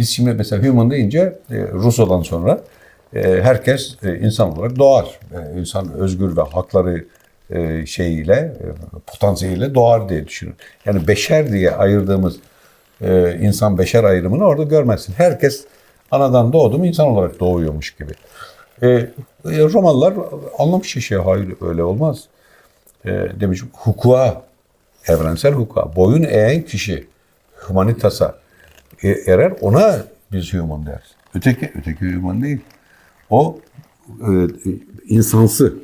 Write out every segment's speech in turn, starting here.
Biz şimdi mesela human deyince e, Rousseau'dan sonra e, herkes e, insan olarak doğar. E, insan özgür ve hakları e, şeyiyle, e, potansiyeliyle doğar diye düşünün. Yani beşer diye ayırdığımız e, insan beşer ayrımını orada görmezsin. Herkes anadan doğdu mu insan olarak doğuyormuş gibi. Romalılar anlamış işi. Hayır öyle olmaz. E, demiş hukuka, evrensel hukuka, boyun eğen kişi humanitasa erer ona biz human deriz. Öteki, öteki human değil. O e, insansı,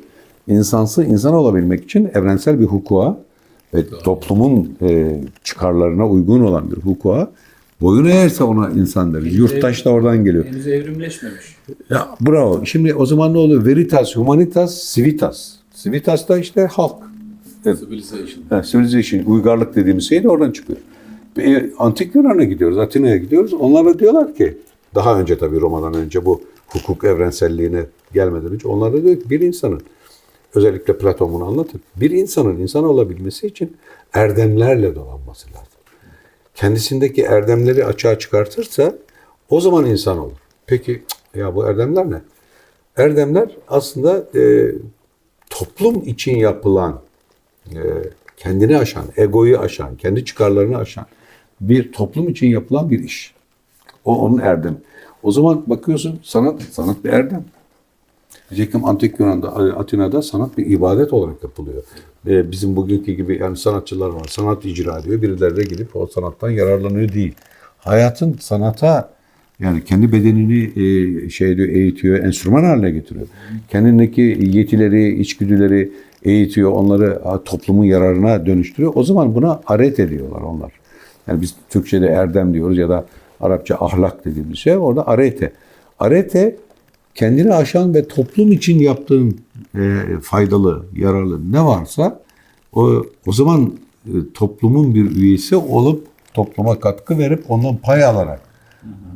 insansı insan olabilmek için evrensel bir hukuka ve toplumun e, çıkarlarına uygun olan bir hukuka boyun eğerse ona insan deriz. Yurttaş da oradan geliyor. Henüz evrimleşmemiş. Ya bravo. Şimdi o zaman ne oluyor? Veritas, humanitas, civitas. Civitas da işte halk. Civilization. Ha, civilization, uygarlık dediğimiz şey de oradan çıkıyor. Antik Yunan'a gidiyoruz, Atina'ya gidiyoruz. Onlar da diyorlar ki, daha önce tabii Roma'dan önce bu hukuk evrenselliğine gelmeden önce onlar da diyor ki bir insanın, özellikle Platon bunu anlatır, bir insanın insan olabilmesi için erdemlerle dolanması lazım. Kendisindeki erdemleri açığa çıkartırsa o zaman insan olur. Peki ya bu erdemler ne? Erdemler aslında e, toplum için yapılan e, kendini aşan, egoyu aşan, kendi çıkarlarını aşan bir toplum için yapılan bir iş. O onun erdemi. O zaman bakıyorsun sanat, sanat bir erdem. Nitekim Antik Yunan'da, Atina'da sanat bir ibadet olarak yapılıyor. Ee, bizim bugünkü gibi yani sanatçılar var, sanat icra ediyor. Birileri de gidip o sanattan yararlanıyor değil. Hayatın sanata yani kendi bedenini e, şey diyor, eğitiyor, enstrüman haline getiriyor. Kendindeki yetileri, içgüdüleri eğitiyor, onları toplumun yararına dönüştürüyor. O zaman buna aret ediyorlar onlar. Yani biz Türkçe'de erdem diyoruz ya da Arapça ahlak dediğimiz şey orada arete. Arete kendini aşan ve toplum için yaptığın e, faydalı, yararlı ne varsa o, o zaman e, toplumun bir üyesi olup topluma katkı verip ondan pay alarak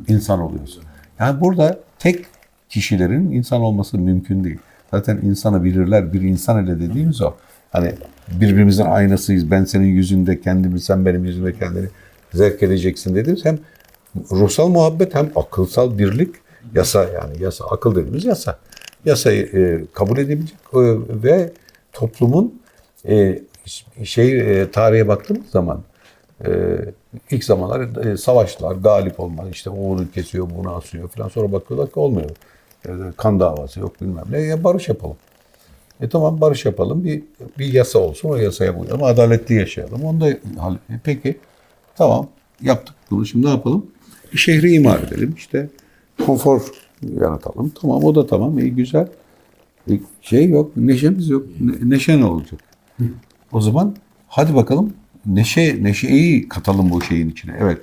insan oluyorsun. Yani burada tek kişilerin insan olması mümkün değil. Zaten insanı bilirler, bir insan ile dediğimiz o. Hani birbirimizin aynasıyız. Ben senin yüzünde kendimi, sen benim yüzümde kendini zevk edeceksin dediğimiz hem ruhsal muhabbet hem akılsal birlik, yasa yani yasa, akıl dediğimiz yasa. Yasayı e, kabul edebilecek e, ve toplumun e, şey e, tarihe baktığımız zaman e, ilk zamanlar e, savaşlar, galip olmak, işte o onu kesiyor, bunu asıyor falan. Sonra bakıyorlar ki olmuyor. E, kan davası yok bilmem ne. Ya barış yapalım. E tamam barış yapalım. Bir, bir yasa olsun. O yasaya uyalım. Adaletli yaşayalım. Onu da e, peki tamam yaptık bunu. Şimdi ne yapalım? Bir şehri imar edelim. İşte konfor yaratalım. Tamam o da tamam. iyi güzel. E, şey yok. Neşemiz yok. Ne, neşe ne olacak? O zaman hadi bakalım neşe neşeyi katalım bu şeyin içine. Evet.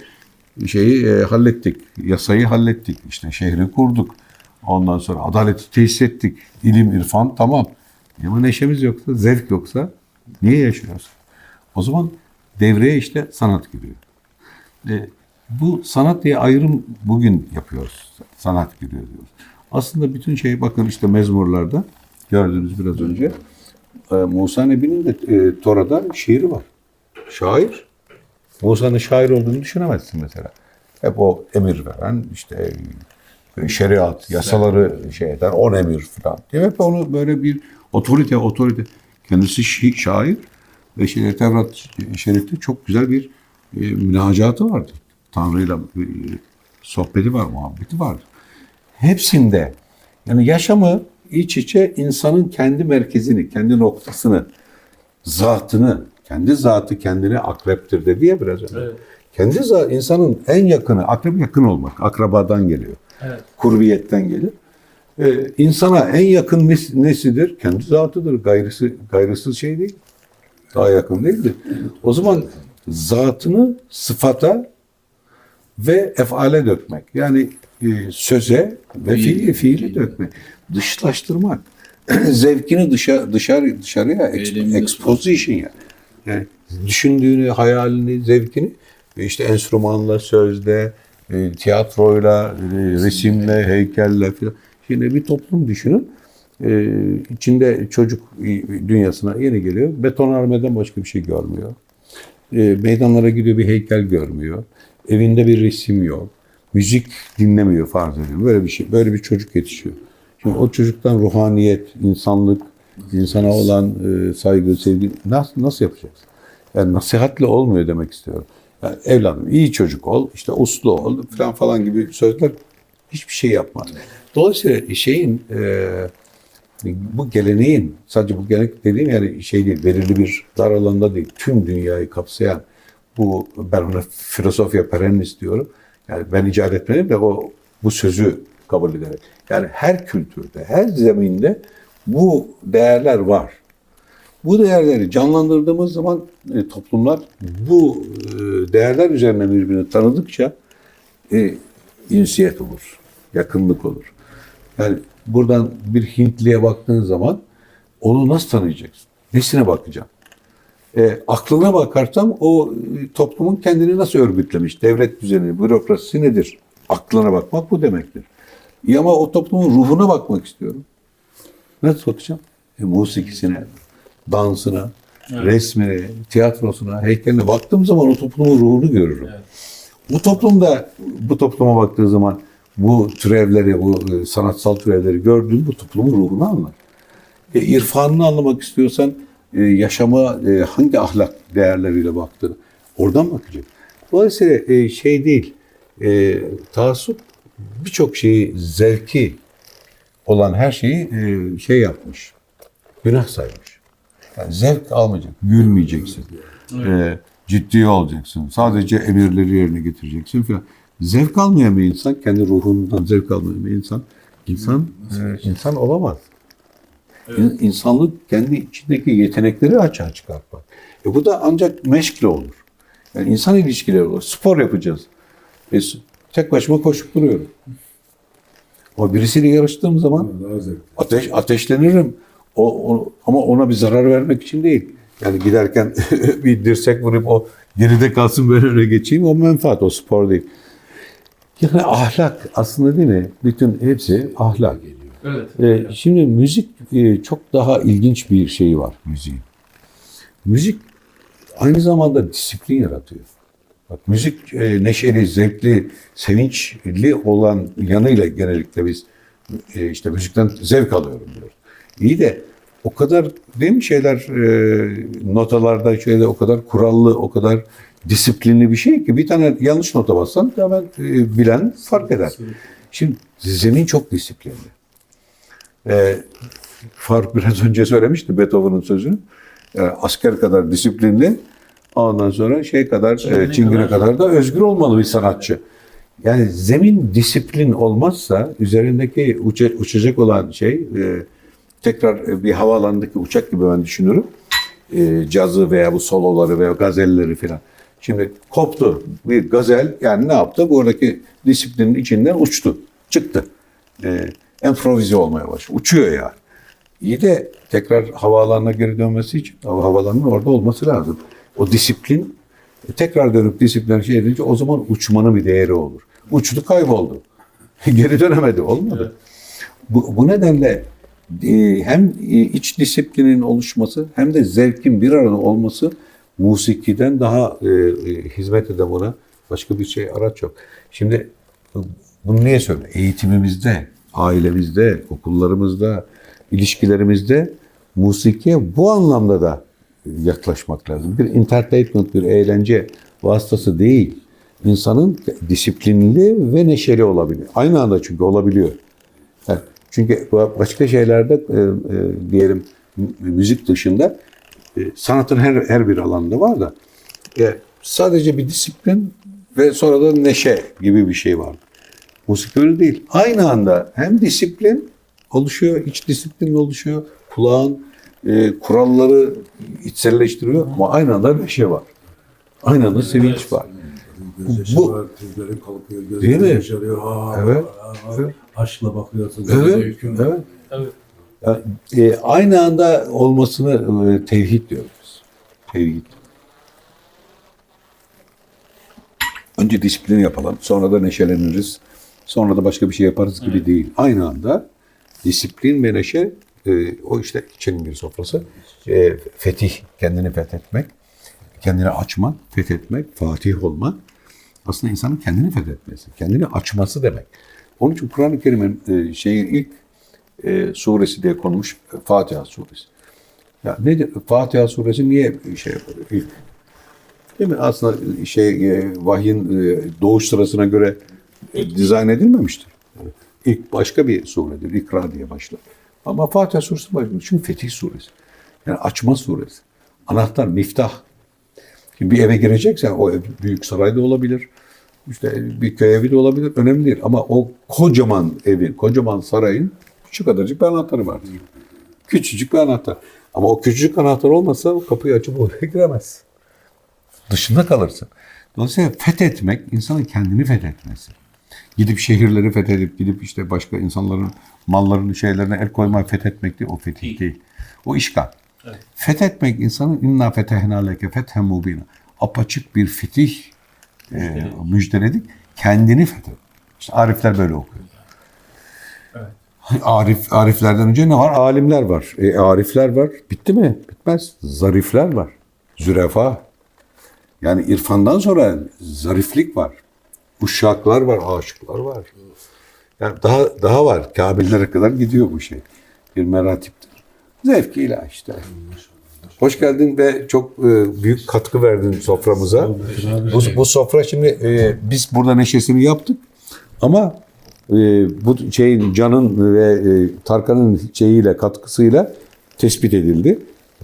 Şeyi e, hallettik. Yasayı hallettik. İşte şehri kurduk. Ondan sonra adaleti tesis ettik. İlim, irfan tamam. Ama neşemiz yoksa, zevk yoksa niye yaşıyoruz? O zaman devreye işte sanat giriyor. E, bu sanat diye ayrım bugün yapıyoruz. Sanat giriyor diyoruz. Aslında bütün şey bakın işte mezmurlarda gördüğünüz biraz önce e, Musa Nebi'nin de e, Tora'da şiiri var. Şair. Musa'nın şair olduğunu düşünemezsin mesela. Hep o emir veren işte e, şeriat, yasaları şey eden on emir falan. Hep onu böyle bir otorite, otorite. Kendisi şi- şair ve şey, Tevrat Şerif'te çok güzel bir e, münacatı vardı. Tanrı'yla e, sohbeti var, muhabbeti vardı. Hepsinde yani yaşamı iç içe insanın kendi merkezini, kendi noktasını, zatını, kendi zatı kendine akreptir dedi ya biraz önce. Evet. Kendi za- insanın en yakını, akrep yakın olmak, akrabadan geliyor. Evet. Kurbiyetten gelir. Ee, insana en yakın nes- nesidir? Kendi zatıdır. Gayrısı, gayrısız şey değil. Daha yakın değildir. O zaman zatını sıfata ve efale dökmek. Yani e, söze ve fiili, fiili dökmek. Dışlaştırmak. Zevkini dışa, dışarı, dışarıya ex, exposition yani. yani. Düşündüğünü, hayalini, zevkini e, işte enstrümanla, sözle, e, tiyatroyla, e, resimle, heykelle filan. Şimdi bir toplum düşünün. E, içinde çocuk dünyasına yeni geliyor. Betonarmeden başka bir şey görmüyor. E, meydanlara gidiyor bir heykel görmüyor. Evinde bir resim yok. müzik dinlemiyor farz edelim. Böyle bir şey, böyle bir çocuk yetişiyor. Şimdi o çocuktan ruhaniyet, insanlık, insana olan e, saygı, sevgi nasıl nasıl yapacaksın? Yani nasihatle olmuyor demek istiyorum. Yani evladım iyi çocuk ol, işte uslu ol falan falan gibi sözler hiçbir şey yapmaz. Dolayısıyla şeyin e, bu geleneğin sadece bu gelenek dediğim yani şey değil, belirli bir dar alanda değil, tüm dünyayı kapsayan bu ben ona filosofya perennis diyorum. Yani ben icat etmedim de o bu sözü kabul ederek. Yani her kültürde, her zeminde bu değerler var. Bu değerleri canlandırdığımız zaman e, toplumlar bu e, değerler üzerinden birbirini tanıdıkça e, insiyet olur, yakınlık olur. Yani buradan bir Hintliye baktığın zaman onu nasıl tanıyacaksın? Nesine bakacaksın? E, aklına bakarsam o e, toplumun kendini nasıl örgütlemiş, devlet düzeni, bürokrasisi nedir? Aklına bakmak bu demektir. İyi ama o toplumun ruhuna bakmak istiyorum. Nasıl bakacağım? E, musikisine, dansına, resmine, tiyatrosuna, heykeline baktığım zaman o toplumun ruhunu görürüm. Bu toplumda, bu topluma baktığı zaman bu türevleri, bu e, sanatsal türevleri gördüğün bu toplumun ruhunu anlar. E, irfanını anlamak istiyorsan e, yaşama e, hangi ahlak değerleriyle baktığını oradan bakacak. Dolayısıyla e, şey değil, e, taassup birçok şeyi zevki olan her şeyi e, şey yapmış, günah saymış. Yani zevk almayacak, gülmeyeceksin, e, ciddi olacaksın, sadece emirleri yerine getireceksin falan. Zevk almayan bir insan, kendi ruhundan zevk almayan bir insan, insan e, insan olamaz. İn- İnsanlık kendi içindeki yetenekleri açığa çıkartmak. E bu da ancak meşkle olur. Yani insan ilişkileri olur. Spor yapacağız. E, tek başıma koşup duruyorum. Ama birisiyle yarıştığım zaman ateş ateşlenirim. O, o- ama ona bir zarar vermek için değil. Yani giderken bir dirsek vurup o geride kalsın ben öne geçeyim o menfaat o spor değil. Yani ahlak aslında değil mi? Bütün hepsi ahlak. Evet. Ee, şimdi müzik e, çok daha ilginç bir şey var müziğin. Müzik aynı zamanda disiplin yaratıyor. Bak müzik e, neşeli, zevkli, sevinçli olan yanıyla genellikle biz e, işte müzikten zevk alıyorum diyoruz. İyi de o kadar değil mi şeyler e, notalarda şeyde o kadar kurallı, o kadar disiplinli bir şey ki bir tane yanlış nota bassan hemen e, bilen fark eder. Şimdi zemin çok disiplinli. E, Faruk biraz önce söylemişti Beethoven'ın sözünü. E, asker kadar disiplinli, ondan sonra şey kadar, Çingene e, çingene kadar. kadar da özgür olmalı bir sanatçı. Yani zemin disiplin olmazsa üzerindeki uça- uçacak olan şey e, tekrar e, bir havaalanındaki uçak gibi ben düşünüyorum. E, cazı veya bu soloları veya gazelleri filan. Şimdi koptu bir gazel yani ne yaptı? Buradaki disiplinin içinden uçtu, çıktı. E, improvize olmaya başladı. Uçuyor yani. İyi de tekrar havaalanına geri dönmesi için hava- havaalanının orada olması lazım. O disiplin e, tekrar dönüp disiplin şey edince o zaman uçmanın bir değeri olur. Uçtu kayboldu. geri dönemedi. Olmadı. Bu, bu nedenle hem e, iç disiplinin oluşması hem de zevkin bir arada olması musikiden daha e, e, hizmet eden buna başka bir şey araç yok. Şimdi bunu niye söylüyorum? Eğitimimizde, ailemizde, okullarımızda, ilişkilerimizde musikiye bu anlamda da yaklaşmak lazım. Bir entertainment, bir eğlence vasıtası değil. İnsanın disiplinli ve neşeli olabilir. Aynı anda çünkü olabiliyor. Çünkü başka şeylerde e, e, diyelim mü- müzik dışında e, sanatın her her bir alanda var da e, sadece bir disiplin ve sonra da neşe gibi bir şey var. Musik öyle değil. Aynı anda hem disiplin oluşuyor, iç disiplin oluşuyor, kulağın e, kuralları içselleştiriyor ama aynı anda neşe var. Aynı anda sevinç var. Gözyaşı Bu- var, tüylerin kalkıyor, Değil gözlerin mi? yaşarıyor. Aa, Evet, aa, evet. Aşkla bakıyorsun. Evet, evet. Evet. Ya, e, aynı anda olmasını e, tevhid diyoruz. Tevhid. Önce disiplin yapalım, sonra da neşeleniriz, sonra da başka bir şey yaparız gibi değil. Aynı anda disiplin ve neşe, e, o işte Çelingir sofrası, e, fetih, kendini fethetmek, kendini açmak, fethetmek, fatih olmak. Aslında insanın kendini fethetmesi, kendini açması demek. Onun için Kur'an-ı Kerim'in e, şeyi ilk e, suresi diye konmuş e, Fatiha suresi. Ya nedir? Fatiha suresi niye şey yapıyor ilk? Değil mi? Aslında şey e, vahyin e, doğuş sırasına göre e, dizayn edilmemiştir. İlk başka bir suredir. İkra diye başlar. Ama Fatiha suresi başlıyor. Çünkü Fetih suresi. Yani açma suresi. Anahtar, miftah. Şimdi bir eve gireceksen o ev büyük sarayda olabilir. İşte bir köy evi de olabilir. Önemli değil. Ama o kocaman evin, kocaman sarayın şu kadarcık bir anahtarı var. Küçücük bir anahtar. Ama o küçücük anahtar olmasa o kapıyı açıp oraya giremez. Dışında kalırsın. Dolayısıyla fethetmek insanın kendini fethetmesi. Gidip şehirleri fethedip gidip işte başka insanların mallarını şeylerine el koymayı fethetmek değil. O fetih değil. O işgal. Fethetmek insanın inna fetehna leke fethen mubina. Apaçık bir fetih e, müjdeledik. Kendini fethet. İşte Arifler böyle okuyor. Arif, ariflerden önce ne var? Alimler var. E, arifler var. Bitti mi? Bitmez. Zarifler var. Zürefa. Yani irfandan sonra zariflik var. Uşaklar var, aşıklar var. Yani daha daha var. Kamillere kadar gidiyor bu şey. Bir meratiptir. Zevkiyle işte. Hoş geldin ve çok e, büyük katkı verdin soframıza. Bu, bu sofra şimdi e, biz burada neşesini yaptık. Ama e, bu şeyin Can'ın ve e, Tarkan'ın şeyiyle katkısıyla tespit edildi.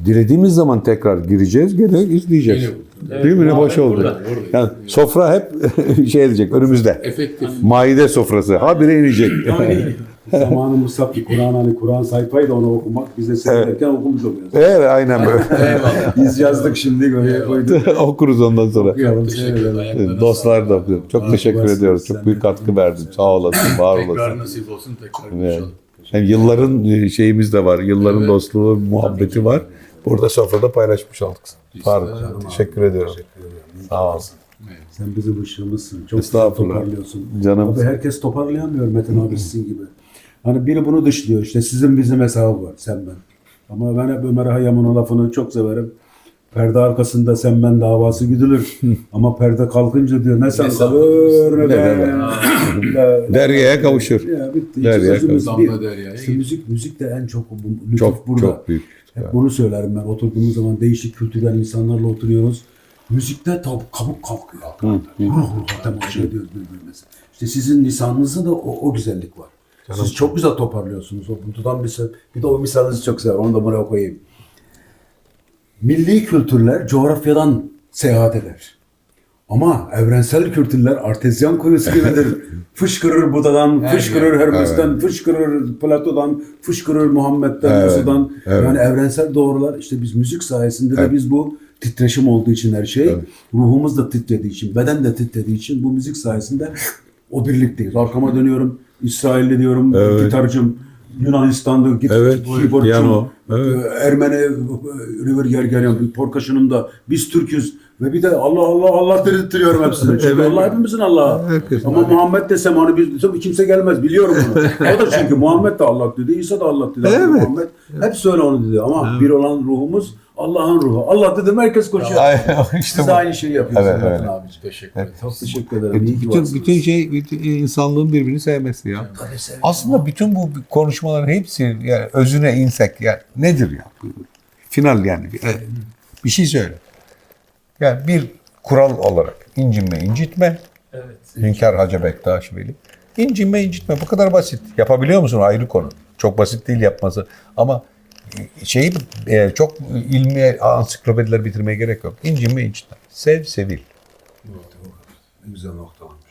Dilediğimiz zaman tekrar gireceğiz, gene izleyeceğiz. Gene- Değil mi? Ne Evet, hoş oldu. burada, burada. Yani sofra hep şey edecek önümüzde. Efektif. Maide sofrası. Habire inecek. Zamanımız sapı Kur'an hani Kur'an sayfayı da onu okumak biz de seyrederken okumuş oluyoruz. evet aynen böyle. Eyvallah. Biz yazdık şimdi oraya koyduk. Okuruz ondan sonra. Okuyalım seyredelim. Dostlar da okuyor. Çok Allah teşekkür varsın. ediyoruz. Sen Çok büyük katkı verdin. Sağ olasın, var Tekrar olasın. nasip olsun tekrar Evet. inşallah. Hem yılların e, şeyimiz de var. Yılların Evet. dostluğu, muhabbeti var. Burada sofrada paylaşmış olduk. Faruk, teşekkür ediyorum. Sağ olasın. Sen bizim ışığımızsın. Çok Estağfurullah. toparlıyorsun. Canım. Abi herkes toparlayamıyor Metin abi sizin gibi. Hani biri bunu dışlıyor. İşte sizin bizim hesabı var. Sen ben. Ama ben hep Ömer Hayyam'ın lafını çok severim. Perde arkasında sen ben davası güdülür. Ama perde kalkınca diyor ne sen kalır ne ben. Ya, Derya'ya kavuşur. Ya bitti. Derya'ya kavuşur. İşte müzik, müzik de en çok bu, lütuf Çok burada. çok büyük. Hep bunu söylerim ben. Oturduğumuz zaman değişik kültürden insanlarla oturuyoruz. Müzikte tab kabuk kalkıyor. Ruh ruha temas ediyoruz birbirimize. İşte sizin lisanınızda da o, o güzellik var. Siz çok güzel toparlıyorsunuz. O bundan bir, bir de o misalınızı çok sever. Onu da buraya koyayım. Milli kültürler coğrafyadan seyahat eder. Ama evrensel kültürler artezyan kuyusu gibidir. fışkırır Buda'dan, Her fışkırır. Hermes'ten, fışkırır Plato'dan, fışkırır Muhammed'den, Evet, Musa'dan. evet. Yani evrensel doğrular işte biz müzik sayesinde Evet. de biz bu titreşim olduğu için her şey, ruhumuz da titrediği için, beden de titrediği için bu müzik sayesinde o birlikteyiz. Arkama dönüyorum, İsrailli diyorum, Evet. gitarcım, Yunanistan'da git, Evet, keyboardçum, piyano, evet. e, Ermeni e, River Gergeryan, Porkaşı'nın da biz Türk'üz ve bir de Allah Allah Allah dedirtiyorum hepsini. Çünkü Evet. Allah hepimizin Allah'ı. Herkesin Ama Muhammed desem hani biz desem kimse gelmez biliyorum bunu. o da çünkü Muhammed de Allah dedi, İsa da Allah dedi. Evet. Muhammed hepsi öyle onu dedi ama bir olan ruhumuz Allah'ın ruhu. Allah dedim herkes koşuyor. Ay, işte Siz bu. aynı şeyi yapıyorsunuz Evet, Metin öyle. abiciğim. Teşekkür ederim. Çok teşekkür ederim. İyi ki Bütün, varsınız. bütün şey bütün insanlığın birbirini sevmesi ya. Aslında bütün bu konuşmaların hepsi yani özüne insek yani nedir ya? Final yani bir, e, bir şey söyle. Yani bir kural olarak incinme, incitme. Evet. Hünkar Hacı Bektaş Veli. İncinme, incitme. Bu kadar basit. Yapabiliyor musun? Ayrı konu. Çok basit değil yapması. Ama şeyi e, çok ilmi ansiklopediler bitirmeye gerek yok. İncinme, incitme. Sev, sevil. Ne güzel noktalanmış.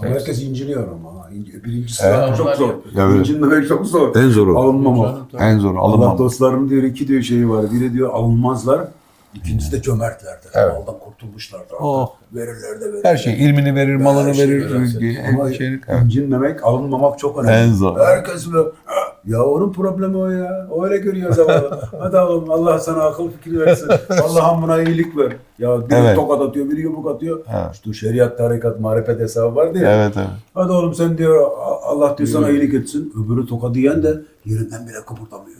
Ama herkes inciniyor ama. ha. İnci- Birincisi Evet. çok zor. Evet. İncinmemek çok zor. En zoru. Alınmamak. En zor Allah alınmam. dostlarım diyor iki diyor şeyi var. Biri diyor alınmazlar. İkincisi de cömertlerdir. Evet. Maldan kurtulmuşlardır. Oh. Verirler de verirler. Her şey ilmini verir, malını Her şey verir. verir. Ama Her şeyini, evet. incinmemek, alınmamak çok önemli. En zor. Herkes böyle, "Ha, ya onun problemi o ya. O öyle görüyor zavallı. Hadi oğlum Allah sana akıl fikir versin. Allah'ım buna iyilik ver. Ya biri Evet. tokat atıyor, biri yumruk atıyor. Evet. İşte şeriat, tarikat, marifet hesabı vardı ya. Evet, evet. Hadi oğlum sen diyor "A- Allah diyor sana iyilik etsin. Öbürü tokadı yiyen de yerinden bile kıpırdamıyor.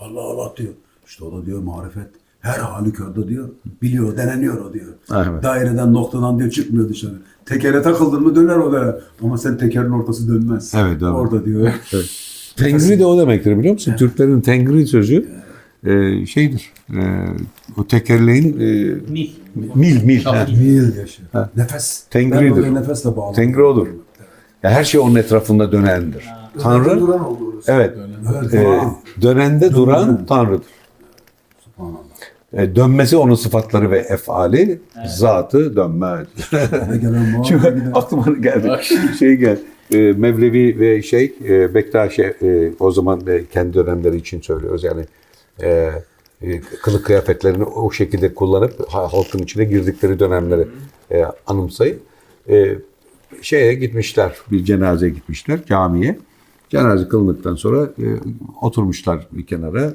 Allah Allah diyor. İşte o da diyor marifet. Her halükarda diyor. Biliyor, deneniyor o diyor. Evet. Daireden noktadan diyor çıkmıyor dışarı. Tekere takıldın mı döner o da. Ama sen tekerin ortası dönmez. Evet, evet. Orada diyor. Tengri de o demektir biliyor musun? Türklerin tengri sözü e, şeydir. E, o tekerleğin e, Mil. mil mil. Ha. Mil yaşıyor. Nefes. Tengridir. Ben nefesle bağlı. Tengri odur. Ya her şey onun etrafında dönendir. Tanrı Duran orası. evet. Evet. E, dönende duran Tanrı'dır. subhanallah. E, dönmesi onun sıfatları ve efali, zatı dönmez. Çünkü aklıma geldi. şey gel. E, Mevlevi ve şey e, Bektaşi e, o zaman e, kendi dönemleri için söylüyoruz yani kılık kıyafetlerini o şekilde kullanıp ha- halkın içine girdikleri dönemleri e, anımsayıp şeye gitmişler bir cenazeye gitmişler camiye. Cenaze kılındıktan sonra oturmuşlar bir kenara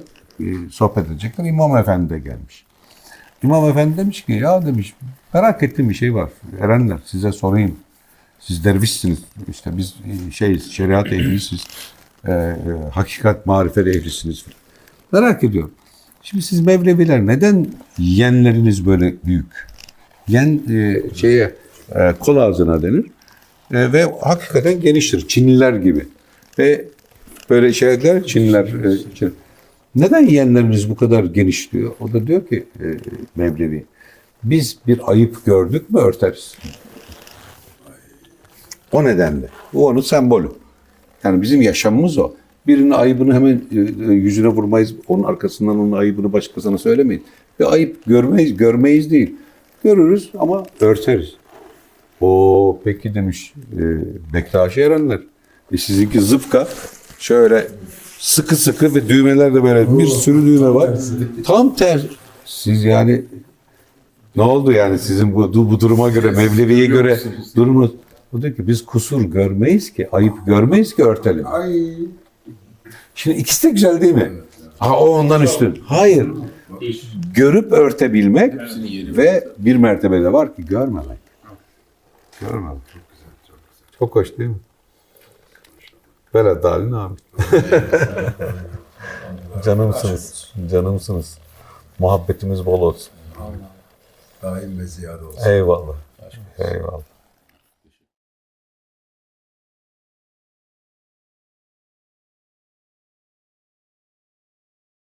sohbet edecekler. İmam Efendi de gelmiş. İmam Efendi demiş ki ya demiş merak ettiğim bir şey var. Erenler size sorayım. Siz dervişsiniz. İşte biz e, şey şeriat ehlisiz. E, e, hakikat marifet ehlisiniz. Merak ediyorum. Şimdi siz Mevleviler neden yenleriniz böyle büyük? Yen e, şeye e, kol ağzına denir. E, ve hakikaten geniştir. Çinliler gibi. Ve böyle şeyler Çinliler e, Çin- neden yeğenleriniz bu kadar geniş diyor. O da diyor ki e, Mevlevi biz bir ayıp gördük mü örteriz. O nedenle. Bu onun sembolü. Yani bizim yaşamımız o. Birinin ayıbını hemen e, e, yüzüne vurmayız. Onun arkasından onun ayıbını başkasına söylemeyiz. Bir ayıp görmeyiz, görmeyiz değil. Görürüz ama örteriz. O peki demiş e, Bektaşi Erenler. E sizinki zıpka şöyle sıkı sıkı ve düğmeler de böyle bir sürü düğme var. Tam ter. Siz yani ne oldu yani sizin bu, bu duruma göre Mevlevi'ye göre durumunuz? O diyor ki biz kusur görmeyiz ki, ayıp görmeyiz ki örtelim. Ay. Şimdi ikisi de güzel değil mi? Ha o ondan üstün. Hayır. Görüp örtebilmek ve bir mertebe de var ki görmemek. Görmemek. Çok güzel, çok güzel. Çok hoş değil mi? Berat Dalin abi. Canımsınız. Canımsınız. Muhabbetimiz bol olsun. Daim ve ziyade olsun. Eyvallah. Eyvallah.